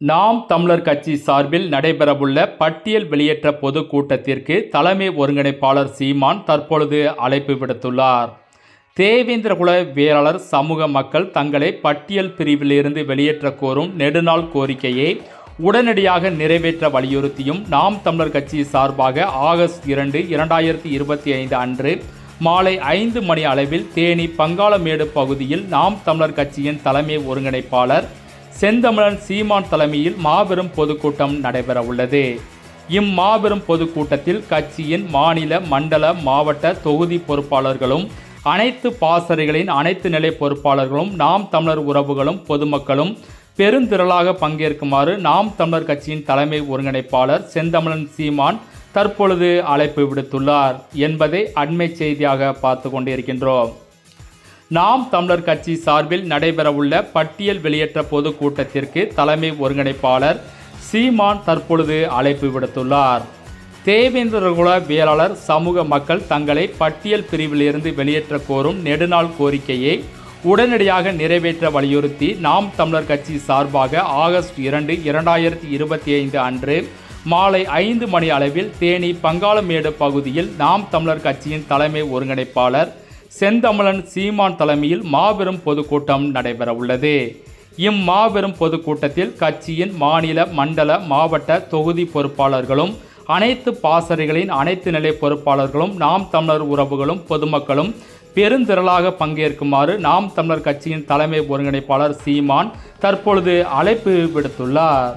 நாம் தமிழர் கட்சி சார்பில் நடைபெறவுள்ள பட்டியல் வெளியேற்ற பொதுக்கூட்டத்திற்கு தலைமை ஒருங்கிணைப்பாளர் சீமான் தற்பொழுது அழைப்பு விடுத்துள்ளார். தேவேந்திரகுல வேளாளர் சமூக மக்கள் தங்களை பட்டியல் பிரிவிலிருந்து வெளியேற்ற கோரும் நெடுநாள் கோரிக்கையை உடனடியாக நிறைவேற்ற வலியுறுத்தியும் நாம் தமிழர் கட்சி சார்பாக ஆகஸ்ட் இரண்டு இரண்டாயிரத்தி இருபத்தி ஐந்து அன்று மாலை ஐந்து மணி அளவில் தேனி பங்காளமேடு பகுதியில் நாம் தமிழர் கட்சியின் தலைமை ஒருங்கிணைப்பாளர் செந்தமிழன் சீமான் தலைமையில் மாபெரும் பொதுக்கூட்டம் நடைபெற உள்ளது இம்மாபெரும் பொதுக்கூட்டத்தில் கட்சியின் மாநில மண்டல மாவட்ட தொகுதி பொறுப்பாளர்களும் அனைத்து பாசறைகளின் அனைத்து நிலை பொறுப்பாளர்களும் நாம் தமிழர் உறவுகளும் பொதுமக்களும் பெருந்திரளாக பங்கேற்குமாறு நாம் தமிழர் கட்சியின் தலைமை ஒருங்கிணைப்பாளர் செந்தமிழன் சீமான் தற்பொழுது அழைப்பு விடுத்துள்ளார். என்பதை அண்மை செய்தியாக பார்த்து கொண்டிருக்கின்றோம். நாம் தமிழர் கட்சி சார்பில் நடைபெறவுள்ள பட்டியல் வெளியேற்ற பொதுக்கூட்டத்திற்கு தலைமை ஒருங்கிணைப்பாளர் சீமான் தற்பொழுது அழைப்பு விடுத்துள்ளார். தேவேந்திரகுல வேளாளர் சமூக மக்கள் தங்களை பட்டியல் பிரிவிலிருந்து வெளியேற்ற கோரும் நெடுநாள் கோரிக்கையை உடனடியாக நிறைவேற்ற வலியுறுத்தி நாம் தமிழர் கட்சி சார்பாக ஆகஸ்ட் இரண்டு இரண்டாயிரத்தி இருபத்தி ஐந்து அன்று மாலை ஐந்து மணி அளவில் தேனி பங்காளமேடு பகுதியில் நாம் தமிழர் கட்சியின் தலைமை ஒருங்கிணைப்பாளர் செந்தமிழன் சீமான் தலைமையில் மாபெரும் பொதுக்கூட்டம் நடைபெற உள்ளது இம்மாபெரும் பொதுக்கூட்டத்தில் கட்சியின் மாநில மண்டல மாவட்ட தொகுதி பொறுப்பாளர்களும் அனைத்து பாசறைகளின் அனைத்து நிலை பொறுப்பாளர்களும் நாம் தமிழர் உறவுகளும் பொதுமக்களும் பெருந்திரளாக பங்கேற்குமாறு நாம் தமிழர் கட்சியின் தலைமை ஒருங்கிணைப்பாளர் சீமான் தற்பொழுது அழைப்பு விடுத்துள்ளார்.